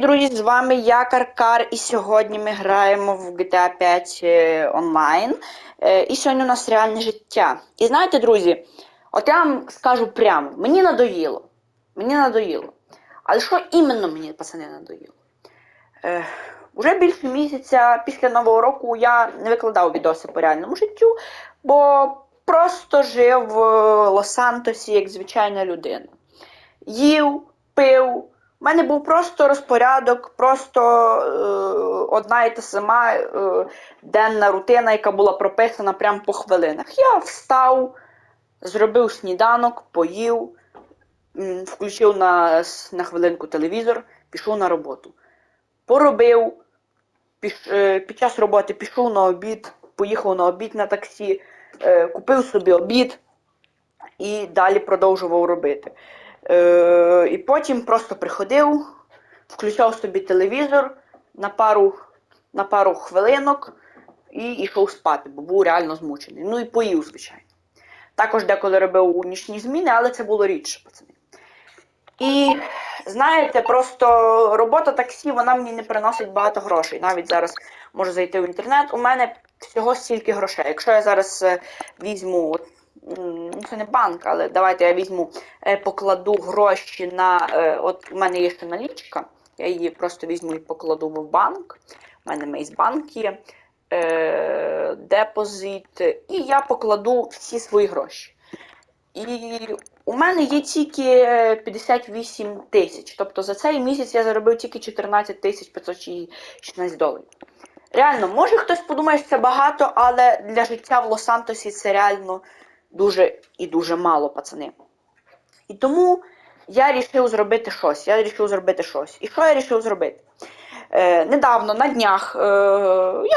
Друзі, з вами я Каркар, і сьогодні ми граємо в GTA 5 е, онлайн. Е, І сьогодні у нас реальне життя. І знаєте, друзі, от я вам скажу прямо, мені надоїло. Мені надоїло. Але що іменно мені, пацани, надоїло? Е, Уже більше місяця після Нового року я не викладав відоси по реальному життю, бо просто жив в Лос-Сантосі як звичайна людина. Їв, пив. У мене був просто розпорядок, просто е, одна і та сама е, денна рутина, яка була прописана прямо по хвилинах. Я встав, зробив сніданок, поїв, включив на, на хвилинку телевізор, пішов на роботу. Поробив, піш, е, під час роботи пішов на обід, поїхав на обід на таксі, е, купив собі обід і далі продовжував робити. Е, і потім просто приходив, включав собі телевізор на пару, на пару хвилинок і йшов спати, бо був реально змучений. Ну і поїв, звичайно. Також деколи робив нічні зміни, але це було рідше, пацани. І знаєте, просто робота таксі, вона мені не приносить багато грошей. Навіть зараз можу зайти в інтернет. У мене всього стільки грошей. Якщо я зараз е, візьму, це не банк, але давайте я візьму, е, покладу гроші на. е, От у мене є ще налічка, я її просто візьму і покладу в банк. У мене мейсбанк є. Е, депозит, і я покладу всі свої гроші. І у мене є тільки е, 58 тисяч. Тобто за цей місяць я заробив тільки 14 тисяч 516 доларів. Реально, може хтось подумає, що це багато, але для життя в Лос-Сантосі це реально дуже і дуже мало, пацани. І тому я вирішив зробити щось. Я вирішив зробити щось. І що я вирішив зробити? Е, недавно, на днях, е,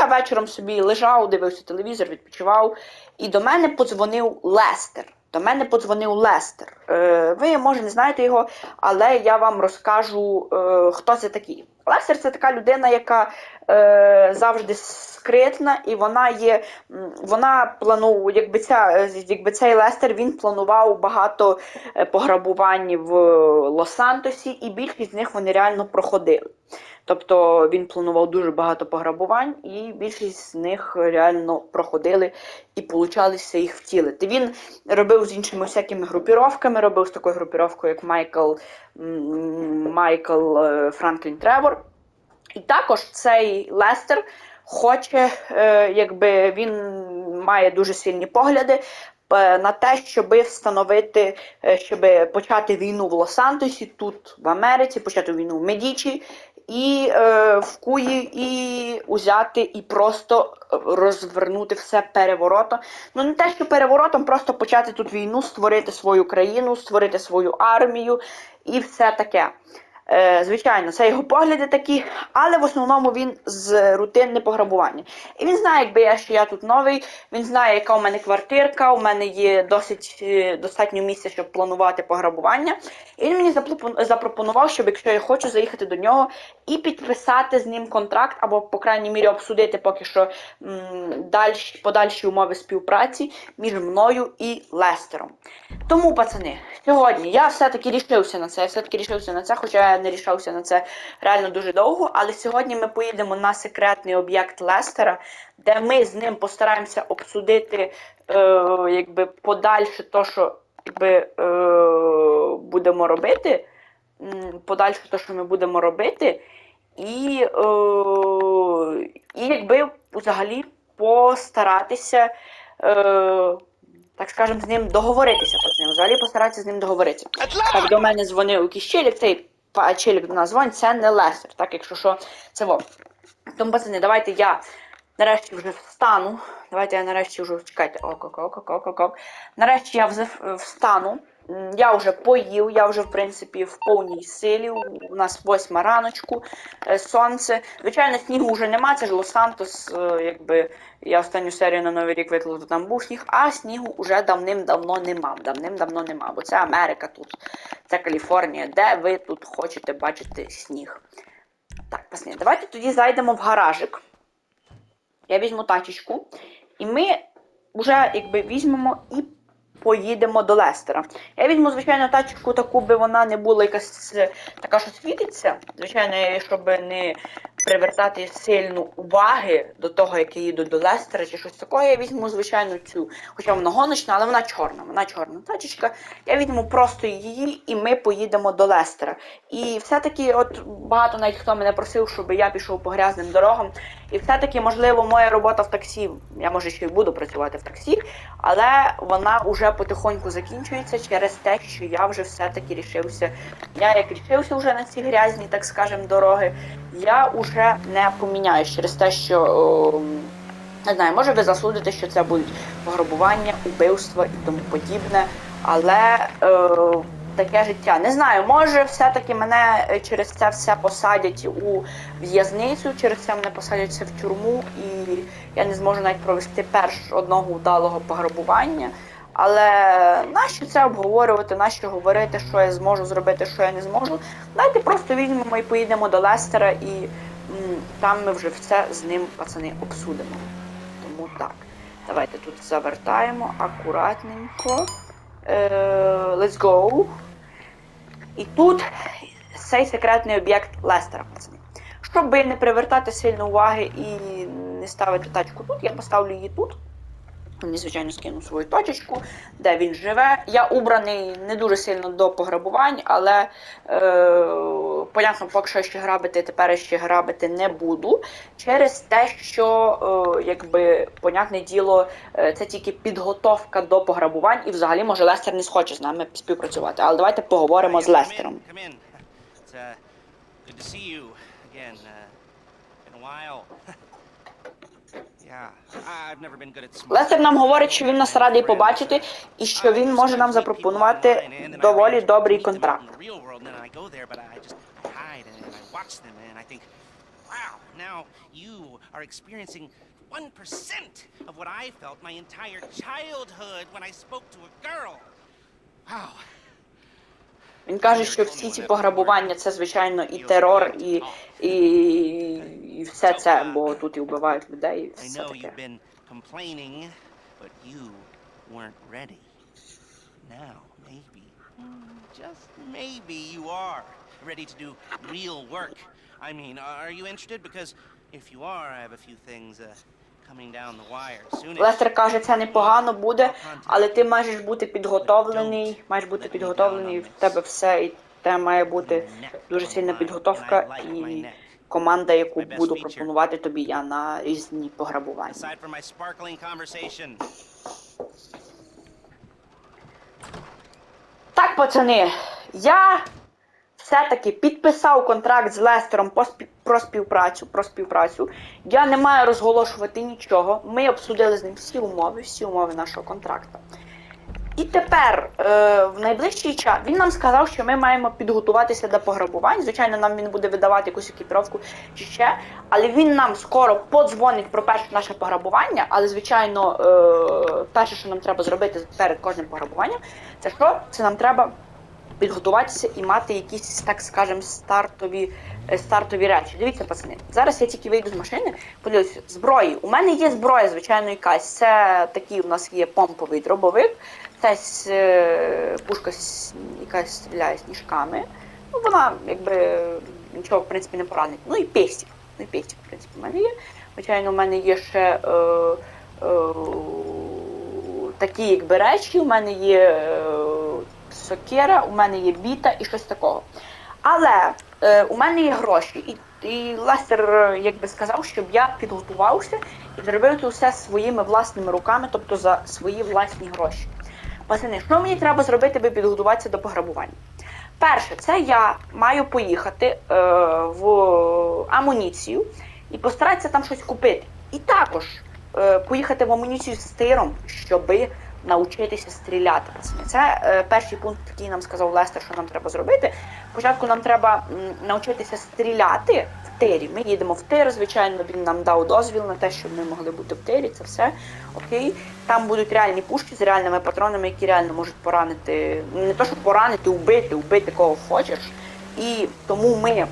я вечором собі лежав, дивився телевізор, відпочивав, і до мене подзвонив Лестер. До мене подзвонив Лестер. Е, ви, може, не знаєте його, але я вам розкажу, е, хто це такий. Лестер це така людина, яка е, завжди скритна, і вона є. Вона планує, якби ця, е, якби цей Лестер він планував багато е, пограбувань в Лос-Сантосі, і більшість з них вони реально проходили. Тобто він планував дуже багато пограбувань, і більшість з них реально проходили і получалося їх втілити. Він робив з іншими всякими групіровками, робив з такою групіровкою, як Майкл, Майкл е, Франклін Тревор. І також цей Лестер хоче, е, якби він має дуже сильні погляди. е, На те, щоб встановити, щоб почати війну в Лос-Антосі, тут в Америці, почати війну в Медічі, і е, в Куї, і узяти і просто розвернути все переворотом. Ну не те, що переворотом, просто почати тут війну, створити свою країну, створити свою армію і все таке. Е, звичайно, це його погляди такі, але в основному він з рутинне пограбування. І він знає, якби я що я тут новий, він знає, яка у мене квартирка, у мене є досить е, достатньо місця, щоб планувати пограбування. І він мені запропонував, щоб якщо я хочу заїхати до нього і підписати з ним контракт, або, по крайній мірі, обсудити поки що дальші, подальші умови співпраці між мною і Лестером. Тому, пацани, сьогодні я все-таки рішився на це. Я все-таки рішився на це, хоча я не рішався на це реально дуже довго. Але сьогодні ми поїдемо на секретний об'єкт Лестера, де ми з ним постараємося обсудити е, якби подальше то, що якби, е, будемо робити. Подальше то, що ми будемо робити, і, е, і якби взагалі постаратися. Е, так скажемо, з ним договоритися пацани. Взагалі постаратися з ним договоритися. Так, до мене дзвонив якийсь челік, цей челік до названь, це не Лестер, так, якщо що, це Вов. Тому, пацани, давайте я нарешті вже встану. Давайте я нарешті вже, чекайте, ок, ок, ок, ок, ок, ок. Нарешті я встану. Я вже поїв, я вже, в принципі, в повній силі. У нас восьма раночку, е, сонце. Звичайно, снігу вже нема, це ж Лос-Сантос, е, якби я останню серію на Новий рік виклав, то там був сніг, а снігу вже давним-давно нема. Давним-давно нема, бо це Америка тут, це Каліфорнія, де ви тут хочете бачити сніг. Так, пасні, давайте тоді зайдемо в гаражик. Я візьму тачечку, і ми вже якби візьмемо і поїдемо до Лестера. Я візьму, звичайно, тачку таку, би вона не була якась е, така, що світиться. Звичайно, щоб не привертати сильну уваги до того, як я їду до Лестера чи щось такого, я візьму, звичайно, цю. Хоча вона гоночна, але вона чорна. Вона чорна тачечка. Я візьму просто її, і ми поїдемо до Лестера. І все-таки, от багато навіть хто мене просив, щоб я пішов по грязним дорогам. І все-таки, можливо, моя робота в таксі. Я може ще й буду працювати в таксі, але вона вже потихоньку закінчується через те, що я вже все-таки рішився. Я як рішився вже на ці грязні, так скажем, дороги, я вже не поміняюсь через те, що. о, не знаю, може ви засудите, що це будуть пограбування, убивства і тому подібне, але е, таке життя. Не знаю, може все-таки мене через це все посадять у в'язницю, через це мене посадять все в тюрму, і я не зможу навіть провести перш одного вдалого пограбування. Але нащо це обговорювати, нащо говорити, що я зможу зробити, що я не зможу. Давайте просто візьмемо і поїдемо до Лестера, і м, там ми вже все з ним, пацани, обсудимо. Тому так. Давайте тут завертаємо акуратненько. Е, let's go. І тут цей секретний об'єкт Лестера, пацани. Щоб не привертати сильно уваги і не ставити тачку тут, я поставлю її тут. Мені, звичайно, скину свою точечку, де він живе. Я убраний не дуже сильно до пограбувань, але е, понятно, поки що ще грабити, тепер ще грабити не буду. Через те, що, е, якби, понятне діло, е, це тільки підготовка до пограбувань, і взагалі, може, Лестер не схоче з нами співпрацювати. Але давайте поговоримо з Лестером. Лестер нам говорить, що він нас радий побачити і що він може нам запропонувати доволі добрий контракт. Wow, Він каже, що всі ці пограбування це звичайно і терор, і, і, і все це, бо тут і вбивають людей, і все таке. Now, maybe, mm, just maybe you are ready to do real work. I mean, are you interested? Because if you are, I have a few things uh, Лестер каже, це непогано буде, але ти маєш бути підготовлений, маєш бути підготовлений, в тебе все, і те має бути дуже сильна підготовка і команда, яку буду пропонувати тобі я на різні пограбування. Так, пацани, я все-таки підписав контракт з Лестером про співпрацю. Про співпрацю. Я не маю розголошувати нічого. Ми обсудили з ним всі умови, всі умови нашого контракту. І тепер, е, в найближчий час, він нам сказав, що ми маємо підготуватися до пограбувань. Звичайно, нам він буде видавати якусь екіпіровку чи ще. Але він нам скоро подзвонить про перше наше пограбування. Але, звичайно, е, перше, що нам треба зробити перед кожним пограбуванням, це що? Це нам треба підготуватися і мати якісь, так скажемо, стартові, е, стартові речі. Дивіться, пацани, зараз я тільки вийду з машини, подивлюся, зброї. У мене є зброя, звичайно, якась. Це такий у нас є помповий дробовик, це е, пушка якась стріляє сніжками. Ну, вона якби нічого в принципі не поранить. Ну і пестик. Ну і пестик, в принципі, у мене є. Звичайно, у мене є ще. Е, е, такі якби речі, у мене є е, сокира, у мене є біта і щось такого. Але е, у мене є гроші, і, і Лестер е, якби сказав, щоб я підготувався і зробив це все своїми власними руками, тобто за свої власні гроші. Пацани, що мені треба зробити, аби підготуватися до пограбування? Перше, це я маю поїхати е, в амуніцію і постаратися там щось купити. І також е, поїхати в амуніцію з тиром, щоби навчитися стріляти. Пацани. Це е, перший пункт, який нам сказав Лестер, що нам треба зробити. Спочатку нам треба м, навчитися стріляти в тирі. Ми їдемо в тир, звичайно, він нам дав дозвіл на те, щоб ми могли бути в тирі. Це все окей. Там будуть реальні пушки з реальними патронами, які реально можуть поранити, не то, що поранити, убити, убити кого хочеш. І тому ми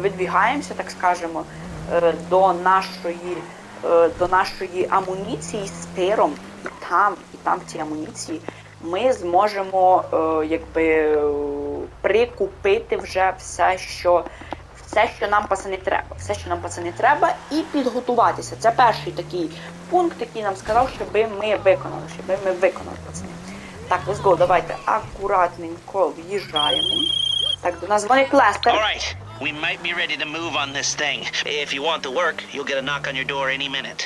видвігаємося, так скажемо, е, до нашої, е, до нашої амуніції з тиром. І там, і там в цій амуніції ми зможемо е, якби е, прикупити вже все, що все, що нам пацани треба. Все, що нам пацани треба, і підготуватися. Це перший такий пункт, який нам сказав, щоб ми виконали, щоб ми виконали пацани. Так, let's go, давайте акуратненько в'їжджаємо. Так, до нас дзвонить Лестер. All right, we might be ready to move on this thing. If you want to work, you'll get a knock on your door any minute.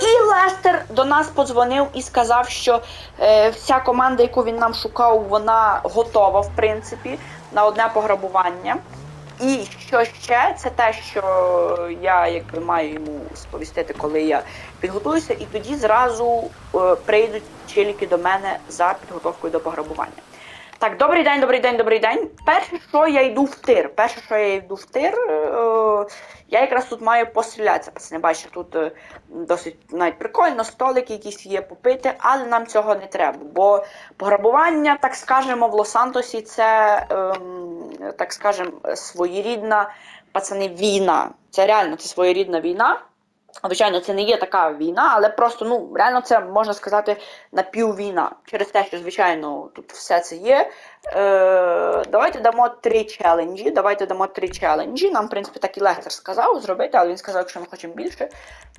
І Лестер до нас подзвонив і сказав, що е, вся команда, яку він нам шукав, вона готова, в принципі, на одне пограбування. І що ще, це те, що я якби маю йому сповістити, коли я підготуюся, і тоді зразу е, прийдуть чиліки до мене за підготовкою до пограбування. Так, добрий день, добрий день, добрий день. Перше, що я йду в тир. Перше, що я йду в тир, е, я якраз тут маю пострілятися. Пацани, бачите, тут е, досить навіть прикольно, столики якісь є попити, але нам цього не треба. Бо пограбування, так скажемо, в Лос-Антосі це, ем, так скажемо, своєрідна пацани війна. Це реально це своєрідна війна. Звичайно, це не є така війна, але просто ну реально це можна сказати напіввійна. Через те, що звичайно тут все це є. Е, давайте дамо три челенджі. Давайте дамо три челенджі. Нам, в принципі, так і Лестер сказав зробити, але він сказав, якщо ми хочемо більше,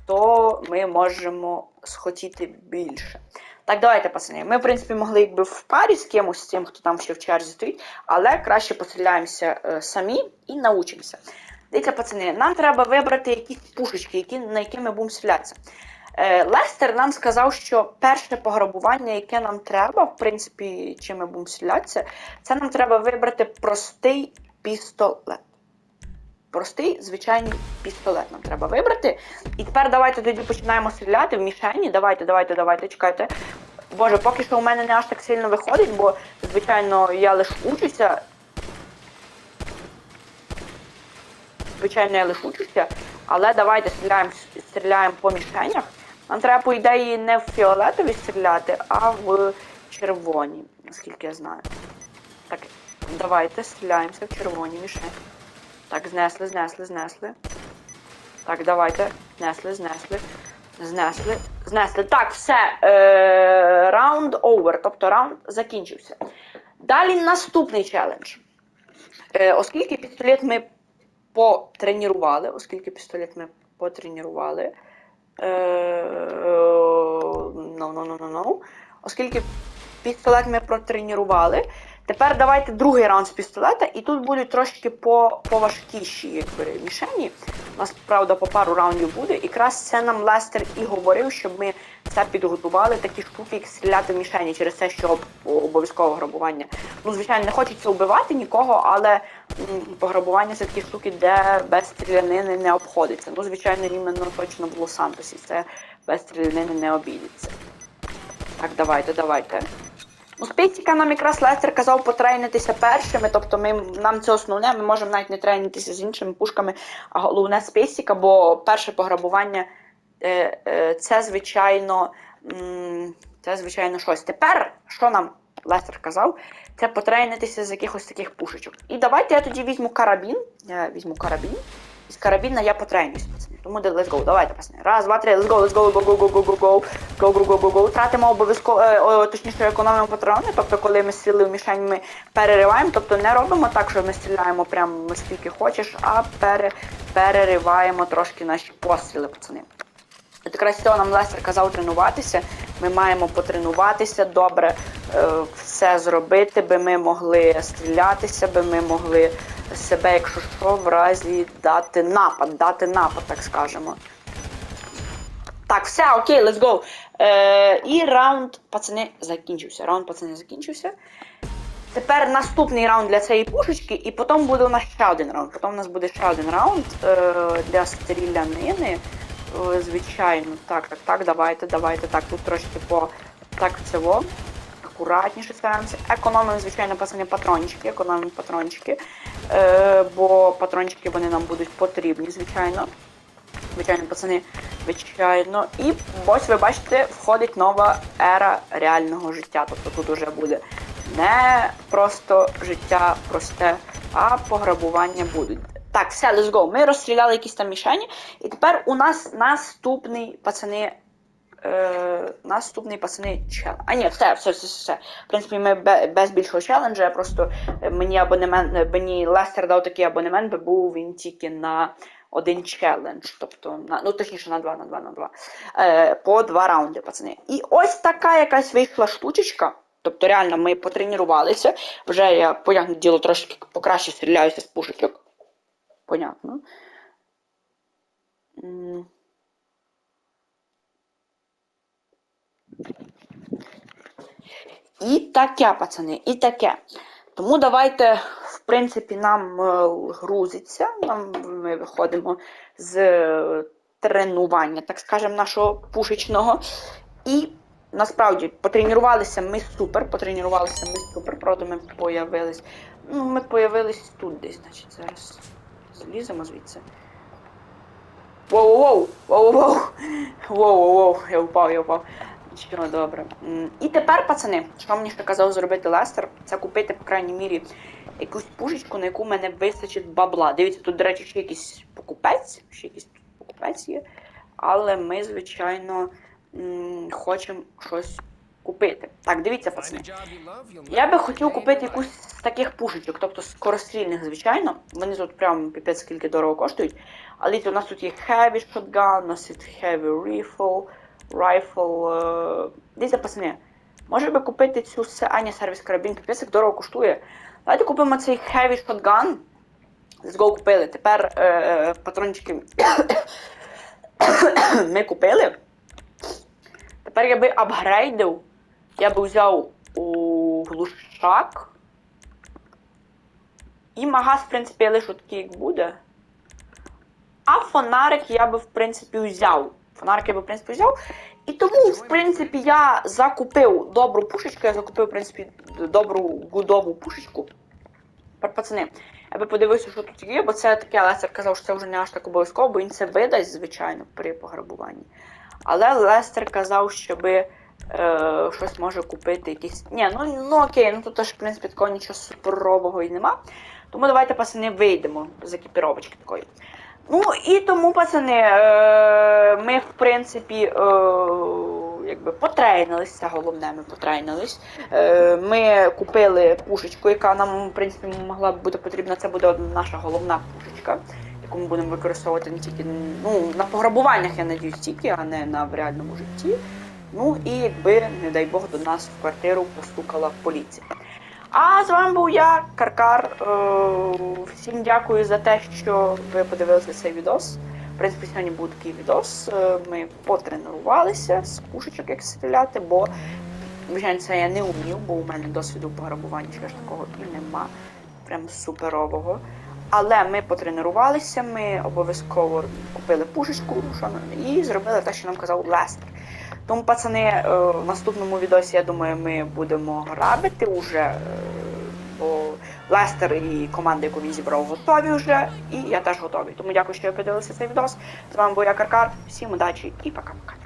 то ми можемо схотіти більше. Так, давайте, пацани. Ми, в принципі, могли якби в парі з кимось, з тим, хто там ще в черзі стоїть, але краще постріляємося е, самі і научимося. Дивіться, пацани, нам треба вибрати якісь пушечки, які, на які ми будемо стрілятися. Е, Лестер нам сказав, що перше пограбування, яке нам треба, в принципі, чим ми будемо стрілятися, це нам треба вибрати простий пістолет. Простий, звичайний пістолет нам треба вибрати. І тепер давайте тоді починаємо стріляти в мішені. Давайте, давайте, давайте, чекайте. Боже, поки що у мене не аж так сильно виходить, бо, звичайно, я лише учуся. Звичайно, я але давайте стріляємо, стріляємо по мішенях. Нам треба, по ідеї, не в фіолетові стріляти, а в червоні, наскільки я знаю. Так, давайте стріляємося в червоні мішені. Так, знесли, знесли, знесли. Так, давайте. Знесли, знесли. Знесли. Знесли. Так, все. Е, раунд овер. Тобто раунд закінчився. Далі наступний челендж. Е, оскільки пістолет ми потренували, оскільки пістолет ми потренували. No, no, no, no, no. Оскільки пістолет ми протренували. Тепер давайте другий раунд з пістолета, і тут будуть трошки по, поважкіші якби, мішені. У нас, правда, по пару раундів буде. І якраз це нам Лестер і говорив, щоб ми це підготували, такі штуки, як стріляти в мішені через те, що об- обов'язково грабування. Ну, звичайно, не хочеться вбивати нікого, але пограбування це такі штуки, де без стрілянини не обходиться. Ну, звичайно, іменно точно в Лос-Сантосі це без стрілянини не обійдеться. Так, давайте, давайте. Ну, з нам якраз Лестер казав потрейнитися першими, тобто ми, нам це основне, ми можемо навіть не трейнитися з іншими пушками, а головне з пейсіка, бо перше пограбування е, е, це, звичайно, це, звичайно, щось. Тепер, що нам Лестер казав, це потрейнитися з якихось таких пушечок. І давайте я тоді візьму карабін. Я візьму карабін. І з карабіна я потренююсь, пацани. Тому let's go, давайте, пацани. Раз, два, три, let's go, let's go, go, go, go, go, go, go, go, go, go, go, go. Тратимо обов'язково, е, точніше, економимо патрони, тобто, коли ми стріли в мішень, ми перериваємо, тобто не робимо так, що ми стріляємо прямо скільки хочеш, а пере, перериваємо трошки наші постріли, пацани. От якраз цього нам Лестер казав тренуватися. Ми маємо потренуватися добре, е, все зробити, би ми могли стрілятися, би ми могли себе, якщо що, в разі дати напад, дати напад, так скажемо. Так, все, окей, let's go. Е, і раунд, пацани, закінчився. Раунд, пацани, закінчився. Тепер наступний раунд для цієї пушечки, і потім буде у нас ще один раунд. Потім у нас буде ще один раунд е, для стрілянини. Е, звичайно, так, так, так, давайте, давайте. Так, тут трошки по так цього. Акуратніше стараємося. Економимо, звичайно, пацани, патрончики, економимо патрончики. Е, бо патрончики вони нам будуть потрібні, звичайно. Звичайно, пацани, звичайно. І ось ви бачите, входить нова ера реального життя. Тобто тут уже буде не просто життя просте, а пограбування будуть. Так, все, let's go. Ми розстріляли якісь там мішені. І тепер у нас наступний, пацани, Е, наступний пацани чел. А ні, все, все, все, все. В принципі, ми без більшого челенджа. Просто е, мені абонемент, е, мені Лестер дав такий абонемент, бо був він тільки на один челендж. Тобто, на, ну точніше, на два, на два, на два. Е, по два раунди, пацани. І ось така якась вийшла штучечка. Тобто, реально, ми потренувалися. Вже я, понятне діло, трошки покраще стріляюся з пушечок. Понятно. І таке, пацани, і таке. Тому давайте, в принципі, нам е, грузиться. Нам, ми виходимо з е, тренування, так скажемо, нашого пушечного. І насправді потренувалися ми супер. Потренувалися ми супер. Правда, ми появились. Ну, ми появились тут десь, значить, зараз зліземо звідси. Воу-воу! Воу-воу! Воу-воу-воу! Я впав, я впав. Нічого добре. І тепер, пацани, що мені ще казав зробити Лестер, це купити, по крайній мірі, якусь пушечку, на яку мене вистачить бабла. Дивіться, тут, до речі, ще якийсь покупець, ще якийсь тут покупець є. Але ми, звичайно, хочемо щось купити. Так, дивіться, пацани. Я би хотів купити якусь таких пушечок, тобто скорострільних, звичайно. Вони тут прям піпець скільки дорого коштують. Але у нас тут є heavy shotgun, у нас є heavy rifle, rifle. е, Дивіться, пацани. Може би купити цю се- а, сервіс карабін, піпець дорого коштує. Давайте купимо цей heavy shotgun. Let's go купили. Тепер е, патрончики ми купили. Тепер я би апгрейдив. Я би взяв у глушак. І магаз, в принципі, я лишу такий, як буде. А фонарик я би, в принципі, взяв. Фонарик я би, в принципі, взяв. І тому, в принципі, я закупив добру пушечку, я закупив, в принципі, добру гудову пушечку. Пацани, я би подивився, що тут є, бо це таке Лестер казав, що це вже не аж так обов'язково, бо він це видасть, звичайно, при пограбуванні. Але Лестер казав, щоби е, щось може купити, якісь. Ні, ну, ну окей, ну тут теж, в принципі, такого нічого суперового і нема. Тому давайте, пацани, вийдемо з екіпіровочки такої. Ну і тому, пацани, е, ми, в принципі, е, якби потрейнились, це головне, ми потрейнились. Е, ми купили пушечку, яка нам, в принципі, могла б бути потрібна. Це буде наша головна пушечка, яку ми будемо використовувати не тільки ну, на пограбуваннях, я надіюсь, тільки, а не на в реальному житті. Ну і якби, не дай Бог, до нас в квартиру постукала поліція. А з вами був я, Каркар. Е, Всім дякую за те, що ви подивилися цей відос. В принципі, сьогодні був такий відос. Е, Ми потренувалися з пушечок, як стріляти, бо звичайно це я не вмів, бо у мене досвіду пограбування ще ж такого і нема. Прям суперового. Але ми потренувалися, ми обов'язково купили пушечку і зробили те, що нам казав Лестер. Тому, пацани, е, в наступному відосі, я думаю, ми будемо грабити уже. е, Бо Лестер і команда, яку він зібрав, готові вже, і я теж готовий. Тому дякую, що ви подивилися цей відос. З вами був я Каркар. Всім удачі і пока-пока.